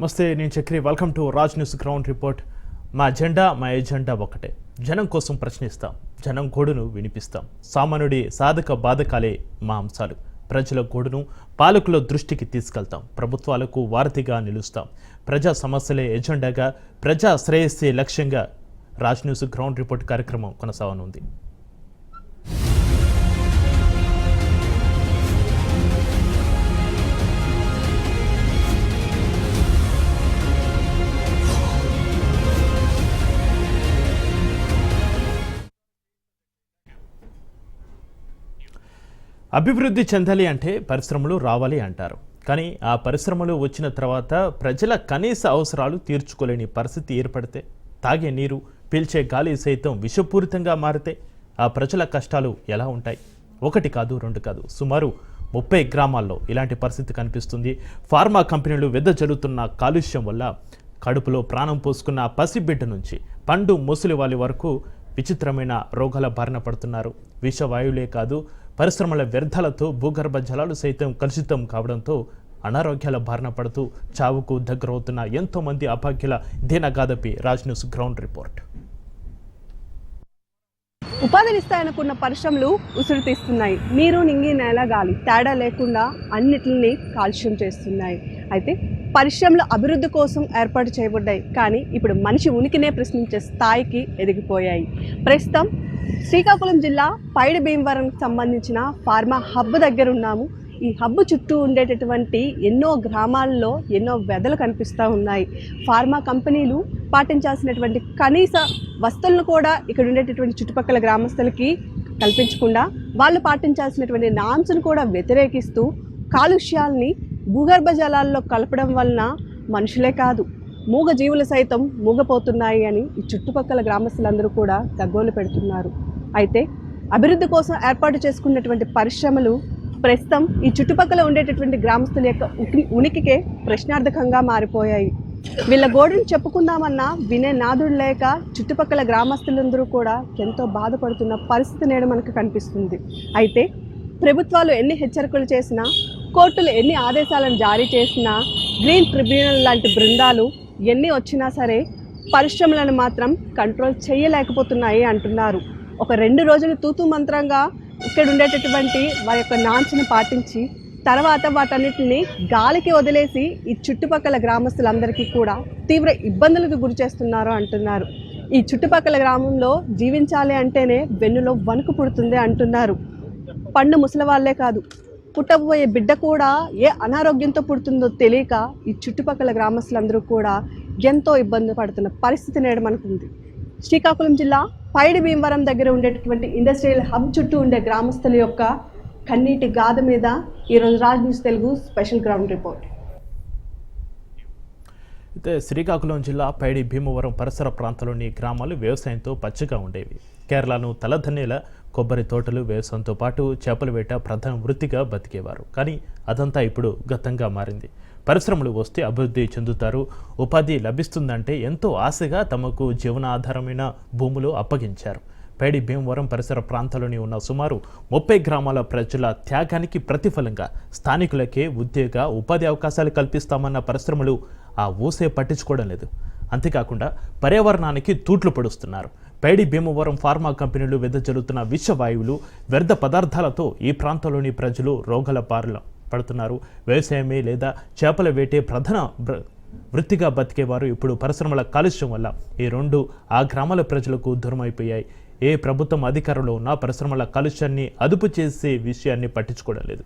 నమస్తే నేను Chakri. Welcome to Raj news ground report మా జెండా మా ఎజెండా ఒకటే జనం కోసం ప్రశ్నిస్తాం జనం గోడును వినిపిస్తాం. సామాన్యుడి సాధక బాధకాలే మా అంశాలు. ప్రజల గోడును పాలకుల దృష్టికి తీసుకెళ్తాం ప్రభుత్వాలకు వారధిగా నిలుస్తాం. ప్రజా సమస్యలే ఎజెండాగా ప్రజా శ్రేయస్సే లక్ష్యంగా రాజ్ న్యూస్ గ్రౌండ్ రిపోర్ట్ కార్యక్రమం కొనసాగనుంది. అభివృద్ధి చెందాలి అంటే పరిశ్రమలు రావాలి అంటారు. కానీ ఆ పరిశ్రమలు వచ్చిన తర్వాత ప్రజల కనీస అవసరాలు తీర్చుకోలేని పరిస్థితి ఏర్పడితే తాగే నీరు పీల్చే గాలి సైతం విషపూరితంగా మారితే ఆ ప్రజల కష్టాలు ఎలా ఉంటాయి? ఒకటి కాదు రెండు కాదు సుమారు ముప్పై గ్రామాల్లో ఇలాంటి పరిస్థితి కనిపిస్తుంది. ఫార్మా కంపెనీలు వెదజల్లుతున్న కాలుష్యం వల్ల కడుపులో ప్రాణం పోసుకున్న పసిబిడ్డ నుంచి పండు ముసలి వాళ్ళ వరకు విచిత్రమైన రోగాల బారిన పడుతున్నారు. విషవాయువులే కాదు పరిశ్రమల వ్యర్థాలతో భూగర్భ జలాలు సైతం కలుషితం కావడంతో అనారోగ్యాల బారిన పడుతూ చావుకు దగ్గరవుతున్న ఎంతోమంది అభాగ్యుల దీనగాదపి రాజ్ న్యూస్ గ్రౌండ్ రిపోర్ట్. ఉపాధినిస్తాయనుకున్న పరిశ్రమలు ఉసురు తీస్తున్నాయి. నీరు నింగి నేల గాలి తేడా లేకుండా అన్నిటిని కాలుష్యం చేస్తున్నాయి. అయితే పరిశ్రమలు అభివృద్ధి కోసం ఏర్పాటు చేయబడ్డాయి. కానీ ఇప్పుడు మనిషి ఉనికినే ప్రశ్నించే స్థాయికి ఎదిగిపోయాయి. ప్రస్తుతం శ్రీకాకుళం జిల్లా పైడి భీమవరంకి సంబంధించిన ఫార్మా హబ్ దగ్గర ఉన్నాము. ఈ హబ్ చుట్టూ ఉండేటటువంటి ఎన్నో గ్రామాల్లో ఎన్నో వెదలు కనిపిస్తూ ఉన్నాయి. ఫార్మా కంపెనీలు పాటించాల్సినటువంటి కనీస వస్తువులను కూడా ఇక్కడ ఉండేటటువంటి చుట్టుపక్కల గ్రామస్తులకి కల్పించకుండా వాళ్ళు పాటించాల్సినటువంటి నామ్స్ను కూడా వ్యతిరేకిస్తూ కాలుష్యాల్ని భూగర్భ జలాల్లో కలపడం వలన మనుషులే కాదు మూగ జీవులు సైతం మూగపోతున్నాయి అని ఈ చుట్టుపక్కల గ్రామస్తులందరూ కూడా గగ్గోలు పెడుతున్నారు. అయితే అభివృద్ధి కోసం ఏర్పాటు చేసుకున్నటువంటి పరిశ్రమలు ప్రస్తుతం ఈ చుట్టుపక్కల ఉండేటటువంటి గ్రామస్తుల యొక్క ఉనికికే ప్రశ్నార్థకంగా మారిపోయాయి. వీళ్ళ గోడను చెప్పుకుందామన్నా వినే నాదుడు లేక చుట్టుపక్కల గ్రామస్తులందరూ కూడా ఎంతో బాధపడుతున్న పరిస్థితి నేడు మనకు కనిపిస్తుంది. అయితే ప్రభుత్వాలు ఎన్ని హెచ్చరికలు చేసినా కోర్టులు ఎన్ని ఆదేశాలను జారీ చేసినా గ్రీన్ ట్రిబ్యునల్ లాంటి బృందాలు ఎన్ని వచ్చినా సరే పరిశ్రమలను మాత్రం కంట్రోల్ చేయలేకపోతున్నాయి అంటున్నారు. ఒక రెండు రోజులు తూతూ మంత్రంగా ఇక్కడ ఉండేటటువంటి వారి యొక్క నాంచుని పాటించి తర్వాత వాటన్నిటిని గాలికి వదిలేసి ఈ చుట్టుపక్కల గ్రామస్తులందరికీ కూడా తీవ్ర ఇబ్బందులకు గురి చేస్తున్నారు అంటున్నారు. ఈ చుట్టుపక్కల గ్రామంలో జీవించాలి అంటేనే వెన్నులో వణుకు పుడుతుంది అంటున్నారు. పండు ముసలి వాళ్ళే కాదు పుట్టబోయే బిడ్డ కూడా ఏ అనారోగ్యంతో పుడుతుందో తెలియక ఈ చుట్టుపక్కల గ్రామస్తులందరూ కూడా ఎంతో ఇబ్బంది పడుతున్న పరిస్థితి నేడు మనకుంది. శ్రీకాకుళం జిల్లా పైడి భీమవరం దగ్గర ఉండేటటువంటి ఇండస్ట్రియల్ హబ్ చుట్టూ ఉండే గ్రామస్తుల యొక్క కన్నీటి గాథ మీద ఈరోజు Raj news Telugu special ground report. అయితే శ్రీకాకుళం జిల్లా పైడి భీమవరం పరిసర ప్రాంతాల్లోని గ్రామాలు వ్యవసాయంతో పచ్చగా ఉండేవి. కేరళను తలదన్నేలా కొబ్బరి తోటలు వ్యవసాయంతో పాటు చేపల వేట ప్రధాన వృత్తిగా బతికేవారు. కానీ అదంతా ఇప్పుడు గతంగా మారింది. పరిశ్రమలు వస్తే అభివృద్ధి చెందుతారు. ఉపాధి లభిస్తుందంటే ఎంతో ఆశగా తమకు జీవనాధారమైన భూములు అప్పగించారు. పైడి భీమవరం పరిసర ప్రాంతాల్లోని ఉన్న సుమారు ముప్పై గ్రామాల ప్రజల త్యాగానికి ప్రతిఫలంగా స్థానికులకే ఉద్యోగ ఉపాధి అవకాశాలు కల్పిస్తామన్న పరిశ్రమలు ఆ ఊసే పట్టించుకోవడం లేదు. అంతేకాకుండా పర్యావరణానికి తూట్లు పడుస్తున్నారు. పైడి భీమవరం ఫార్మా కంపెనీలు వెదజల్లుతున్న విషవాయువులు వ్యర్థ పదార్థాలతో ఈ ప్రాంతంలోని ప్రజలు రోగాల బారిన పడుతున్నారు. వ్యవసాయమే లేదా చేపల వేటే ప్రధాన వృత్తిగా బతికేవారు ఇప్పుడు పరిశ్రమల కాలుష్యం వల్ల ఈ రెండు ఆ గ్రామాల ప్రజలకు దూరం అయిపోయాయి ఏ ప్రభుత్వం అధికారంలో ఉన్నా పరిశ్రమల కాలుష్యాన్ని అదుపు చేసే విషయాన్ని పట్టించుకోవడం లేదు.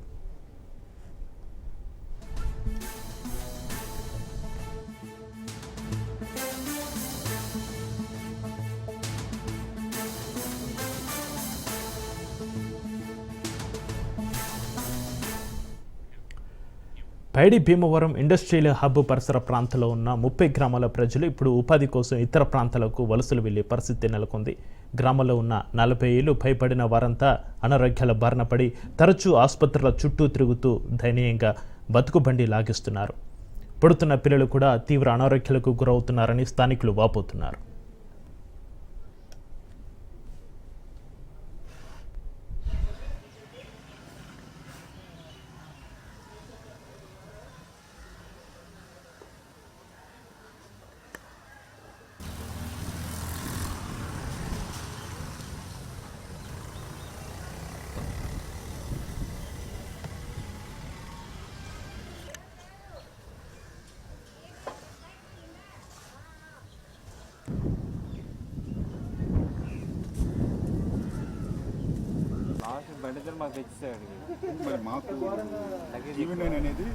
పైడి భీమవరం ఇండస్ట్రియల్ హబ్ పరిసర ప్రాంతంలో ఉన్న ముప్పై గ్రామాల ప్రజలు ఇప్పుడు ఉపాధి కోసం ఇతర ప్రాంతాలకు వలసలు వెళ్ళే పరిస్థితి నెలకొంది. గ్రామంలో ఉన్న నలభై ఏళ్ళు భయపడిన వారంతా అనారోగ్యాల బారిన పడి తరచూ ఆసుపత్రుల చుట్టూ తిరుగుతూ దయనీయంగా బతుకుబండి లాగిస్తున్నారు. పుడుతున్న పిల్లలు కూడా తీవ్ర అనారోగ్యాలకు గురవుతున్నారని స్థానికులు వాపోతున్నారు. బండి మాకు తెచ్చిస్తాడు. మరి మాకు అనేది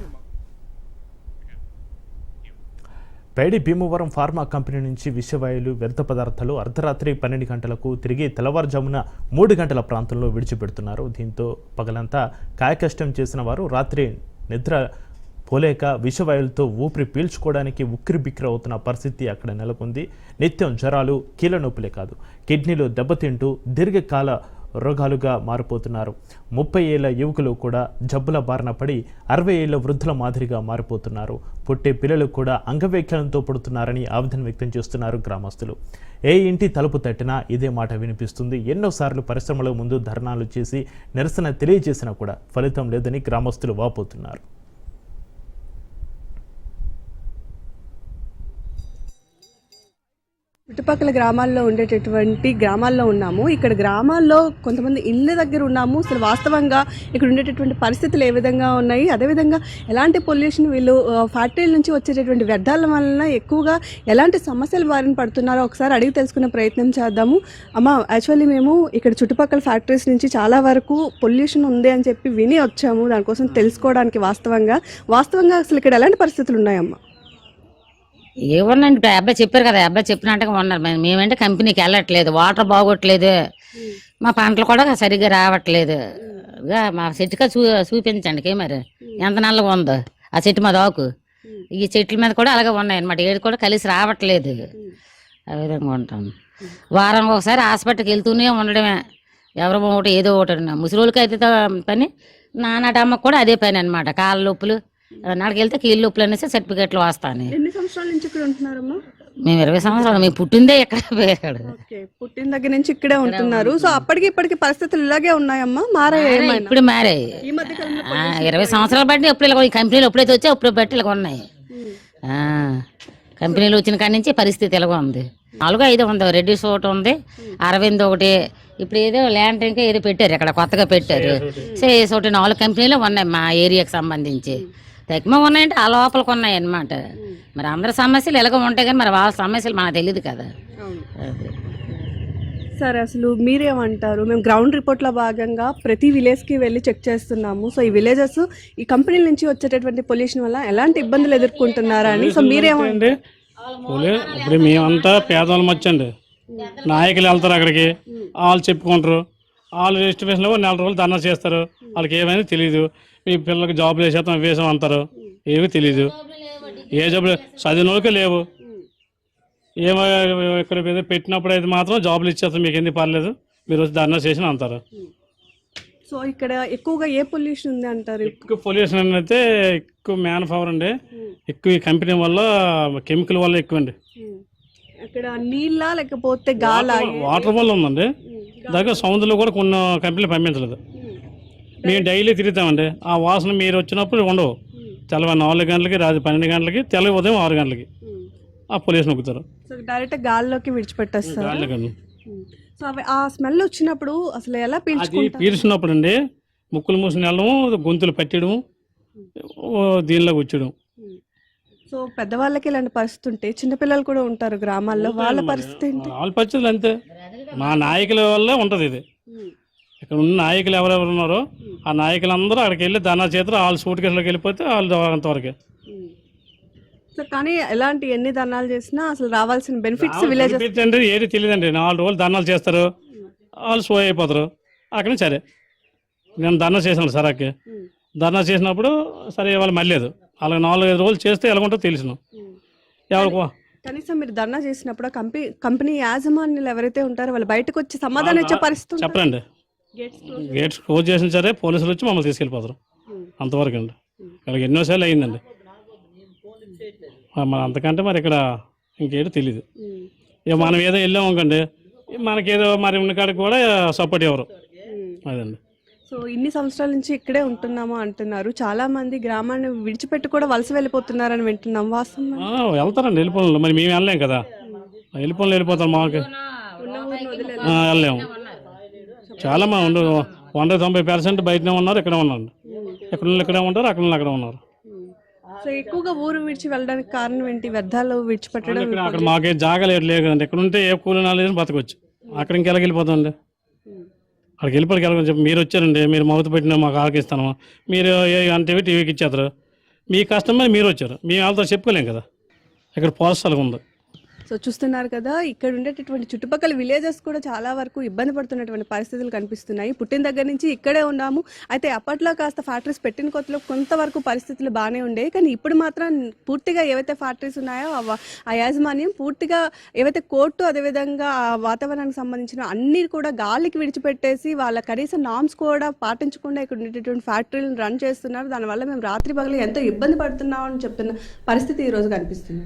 పైడి భీమవరం ఫార్మా కంపెనీ నుంచి విషవాయువులు వ్యర్థ పదార్థాలు అర్ధరాత్రి పన్నెండు గంటలకు తిరిగి తెల్లవారుజామున మూడు గంటల ప్రాంతంలో విడిచిపెడుతున్నారు. దీంతో పగలంతా కాయకష్టం చేసిన వారు రాత్రి నిద్ర పోలేక విషవాయువులతో ఊపిరి పీల్చుకోవడానికి ఉక్కిరి బిక్కిరి అవుతున్న పరిస్థితి అక్కడ నెలకొంది. నిత్యం జ్వరాలు కీళ్ళ నొప్పులే కాదు. కిడ్నీలు దెబ్బతింటూ దీర్ఘకాల రోగాలుగా మారిపోతున్నారు. ముప్పై ఏళ్ళ యువకులు కూడా జబ్బుల బారిన పడి అరవై ఏళ్ళ వృద్ధుల మాదిరిగా మారిపోతున్నారు. పుట్టే పిల్లలు కూడా అంగవైక్యాలంతో పుడుతున్నారని ఆవేదన వ్యక్తం చేస్తున్నారు గ్రామస్తులు. ఏ ఇంటి తలుపు తట్టినా ఇదే మాట వినిపిస్తుంది. ఎన్నోసార్లు పరిశ్రమల ముందు ధర్నాలు చేసి నిరసన తెలియజేసినా కూడా ఫలితం లేదని గ్రామస్తులు వాపోతున్నారు. చుట్టుపక్కల గ్రామాల్లో ఉండేటటువంటి గ్రామాల్లో ఉన్నాము. ఇక్కడ గ్రామాల్లో కొంతమంది ఇళ్ళ దగ్గర ఉన్నాము. అసలు వాస్తవంగా ఇక్కడ ఉండేటటువంటి పరిస్థితులు ఏ విధంగా ఉన్నాయి? అదేవిధంగా ఎలాంటి పొల్యూషన్ వీళ్ళు ఫ్యాక్టరీల నుంచి వచ్చేటటువంటి వ్యర్థాల వలన ఎక్కువగా ఎలాంటి సమస్యలు బారిన పడుతున్నారో ఒకసారి అడిగి తెలుసుకునే ప్రయత్నం చేద్దాము. అమ్మ యాక్చువల్లీ మేము ఇక్కడ చుట్టుపక్కల ఫ్యాక్టరీస్ నుంచి చాలా వరకు పొల్యూషన్ ఉంది అని చెప్పి విని వచ్చాము. దానికోసం తెలుసుకోవడానికి వాస్తవంగా వాస్తవంగా అసలు ఇక్కడ ఎలాంటి పరిస్థితులు ఉన్నాయమ్మా? ఏమన్నాండి అబ్బాయి చెప్పారు కదా అబ్బాయి చెప్పినట్టుగా ఉన్నారు. మేమంటే కంపెనీకి వెళ్ళట్లేదు. వాటర్ బాగోట్లేదు మా పంటలు కూడా సరిగ్గా రావట్లేదు. మా చెట్టుగా చూ చూపించండి మరి. ఎంత నల్లగా ఉందో ఆ చెట్టు మీద ఆకు ఈ చెట్ల మీద కూడా అలాగే ఉన్నాయి అన్నమాట ఏది కూడా కలిసి రావట్లేదు. ఆ విధంగా ఉంటాం. వారం ఒకసారి హాస్పిటల్కి వెళ్తూనే ఉండడమే. ఎవరో ఒకటి ఏదో ఒకటి ముసలికి అయితే పని. నానాటి అమ్మకు కూడా అదే పని అనమాట కాళ్ళ నొప్పులు నాడికి వెళ్తే కీళ్ళ నొప్పులు అనేసి సర్టిఫికెట్లు వస్తాను. ఎన్ని సంవత్సరాల నుంచి ఇక్కడ ఉంటున్నారమ్మా? మేము ఇరవై సంవత్సరాలు మేము పుట్టిందే ఇక్కడ పోయాడు. పుట్టిన దగ్గర నుంచి ఇక్కడే ఉంటున్నారు. సో అప్పటికి ఇప్పటికి పరిస్థితులు ఇలాగే ఉన్నాయమ్మా? మారాయి ఇప్పుడు మారాయి. ఇరవై సంవత్సరాలు బట్టి ఎప్పుడు ఇలా ఈ కంపెనీలు ఎప్పుడైతే వచ్చా అప్పుడు బట్టి ఇలా ఉన్నాయి కంపెనీలు వచ్చిన కాడి నుంచి పరిస్థితి ఇలాగ ఉంది. నాలుగు ఐదు ఉంది రెడ్డి ఒకటి ఉంది. అరవింద్ ఒకటి ఇప్పుడు ఏదో ల్యాండ్ ఇంకా ఏదో పెట్టారు ఇక్కడ కొత్తగా పెట్టారు. సేస్ ఒకటి. నాలుగు కంపెనీలు ఉన్నాయి మా ఏరియాకి సంబంధించి. తక్కువ ఉన్నాయంటే ఆ లోపలికి ఉన్నాయి అన్నమాట మరి అందరి సమస్యలు ఎలాగ ఉంటాయి కానీ మరి వాళ్ళ సమస్యలు మనకు తెలియదు కదా. సరే అసలు మీరేమంటారు? మేము గ్రౌండ్ రిపోర్ట్లో భాగంగా ప్రతి విలేజ్కి వెళ్ళి చెక్ చేస్తున్నాము. సో ఈ విలేజెస్ ఈ కంపెనీల నుంచి వచ్చేటటువంటి పొల్యూషన్ వల్ల ఎలాంటి ఇబ్బందులు ఎదుర్కొంటున్నారా అని? సో పోలే ఇప్పుడు మేమంతా పేదవాళ్ళం వచ్చండి. నాయకులు వెళ్తారు అక్కడికి. వాళ్ళు చెప్పుకుంటారు. వాళ్ళు రిజిస్ట్రేషన్లో నెల రోజులు ధర్నా చేస్తారు. వాళ్ళకి ఏమైనా తెలియదు మీ పిల్లలకి జాబులు వేసేస్తాం వేసాం అంటారు ఏమీ తెలియదు ఏ జాబులు చదివిన వాళ్ళకే లేవు. ఏమో ఇక్కడ పెట్టినప్పుడు అయితే మాత్రం జాబులు ఇచ్చేస్తాం మీకు ఎందుకు పర్లేదు? మీరు వచ్చి ధర్నా చేసిన అంటారు సో ఇక్కడ ఎక్కువగా ఏ పొల్యూషన్ ఉంది అంటారు? ఎక్కువ పొల్యూషన్ అయితే ఎక్కువ మ్యాన్ పవర్ అండి ఎక్కువ ఈ కంపెనీ వల్ల కెమికల్ వల్ల ఎక్కువ అండి అక్కడ నీళ్ళ లేకపోతే గాల? వాటర్ వల్ల ఉందండి. దగ్గర సముద్రంలో కూడా కొన్ని కంపెనీలు పంపించలేదు. మేము డైలీ తిరుగుతామండి. ఆ వాసన మీరు వచ్చినప్పుడు ఉండవు. తెల్లవారు నాలుగు గంటలకి రాత్రి పన్నెండు గంటలకి తెల్ల ఉదయం ఆరు గంటలకి. ఆ పొల్యూషన్ ఎక్కుతారు సో డైరెక్ట్ గాల్లోకి విడిచిపెట్టేస్తారు. గాలికని. సో అవి ఆ స్మెల్ వచ్చినప్పుడు అసలు ఎలా అది పీల్చుకుంటారు? పీల్చినప్పుడు అండి ముక్కులు మూసిన గొంతులు పట్టడం దీనిలోకి వచ్చడం సో పెద్దవాళ్ళకి ఇలాంటి పరిస్థితి ఉంటే చిన్నపిల్లలు కూడా ఉంటారు గ్రామాల్లో వాళ్ళ పరిస్థితి ఏంటి? వాళ్ళ పరిస్థితులు అంతే. మా నాయకుల వల్లే ఉంటుంది ఇది. ఇక్కడ ఉన్న నాయకులు ఎవరెవరు ఉన్నారో ఆ నాయకులందరూ అక్కడికి వెళ్ళి ధనా చేతులు వాళ్ళ సూట్ కేసులోకి వెళ్ళిపోతే వాళ్ళు అంతవరకే. కానీ ఎలాంటి ఎన్ని ధర్నాలు చేసినా అసలు రావాల్సిన బెనిఫిట్స్ విలేజెస్ అంటే ఏది తెలియదండి. నాలుగు రోజులు ధర్నాలు చేస్తారు. వాళ్ళు సో అయిపోతారు. అక్కడ సరే. నేను ధర్నా చేసాను సరాకి ధర్నా చేసినప్పుడు సరే వాళ్ళు మళ్ళలేదు. వాళ్ళకి నాలుగు ఐదు రోజులు చేస్తే ఎలాగుంటో తెలిసిన. ఎవరికి కనీసం మీరు ధర్నా చేసినప్పుడు కంపెనీ కంపెనీ యాజమాన్యులు ఎవరైతే ఉంటారో వాళ్ళు బయటకు వచ్చి సమాధానం ఇచ్చే పరిస్థితి ఉంటుందా? గేట్స్ క్లోజ్ చేసిన సరే పోలీసులు వచ్చి మమ్మల్ని తీసుకెళ్ళిపోతారు. అంతవరకు అండి. ఇక్కడికి ఎన్నోసార్లు అయిందండి. మరి అంతకంటే మరి ఇక్కడ ఇంకేదో తెలియదు. ఇక మనం ఏదో వెళ్ళాం అనుకోండి మనకేదో మరి ఉన్న కాడికి కూడా సపోర్ట్ ఎవరు. అదండి. సో ఇన్ని సంవత్సరాల నుంచి ఇక్కడే ఉంటున్నాము అంటున్నారు. చాలా మంది గ్రామాన్ని విడిచిపెట్టి కూడా వలస వెళ్ళిపోతున్నారని వింటున్నాం. వాస్తవం ఆ, వెళ్తారండి వెళ్ళిపోవాలి మరి మేము వెళ్ళలేం కదా. వెళ్ళిపోవాలి వెళ్ళిపోతాం మాకు. వెళ్ళలేము. చాలా మంది ఉండు వంద తొంభై పర్సెంట్ బయటనే ఉన్నారు ఇక్కడే ఉన్నారు. ఇక్కడ ఇక్కడే ఉంటారు అక్కడ అక్కడ ఉన్నారు. సో ఎక్కువగా ఊరు విడిచి వెళ్ళడానికి కారణం ఏంటి? వ్యర్థాలు విడిచిపెట్టడం ఇక్కడ అక్కడ మాకే జాగా లేదు లేదు కదండి ఇక్కడ ఉంటే ఏ కూలి నాలేదు బతకొచ్చు. అక్కడ ఇంకెలా వెళ్ళిపోతుంది అక్కడికి వెళ్ళిపోయి వెళ్ళమని చెప్పి మీరు వచ్చారండి మీరు మౌత పెట్టిన మాకు ఆలకిస్తాను మీరు అంటే టీవీకి ఇచ్చేస్తారు. మీ కస్టమర్ మీరు వచ్చారు. మేము వాళ్ళతో చెప్పుకోలేం కదా. ఇక్కడ పోస్టాలు ఉంది. సో చూస్తున్నారు కదా ఇక్కడ ఉండేటటువంటి చుట్టుపక్కల విలేజెస్ కూడా చాలా వరకు ఇబ్బంది పడుతున్నటువంటి పరిస్థితులు కనిపిస్తున్నాయి. పుట్టిన దగ్గర నుంచి ఇక్కడే ఉన్నాము. అయితే అప్పట్లో కాస్త ఫ్యాక్టరీస్ పెట్టిన కొత్తలో కొంతవరకు పరిస్థితులు బాగానే ఉండేవి కానీ ఇప్పుడు మాత్రం పూర్తిగా ఏవైతే ఫ్యాక్టరీస్ ఉన్నాయో ఆ యాజమాన్యం పూర్తిగా ఏవైతే కోర్టు అదేవిధంగా ఆ వాతావరణానికి సంబంధించిన అన్ని కూడా గాలికి విడిచిపెట్టేసి వాళ్ళ కనీస నామ్స్ కూడా పాటించకుండా ఇక్కడ ఉండేటటువంటి ఫ్యాక్టరీలను రన్ చేస్తున్నారు. దానివల్ల మేము రాత్రి పగలు ఎంతో ఇబ్బంది పడుతున్నామని చెప్తున్న పరిస్థితి ఈ రోజు కనిపిస్తుంది.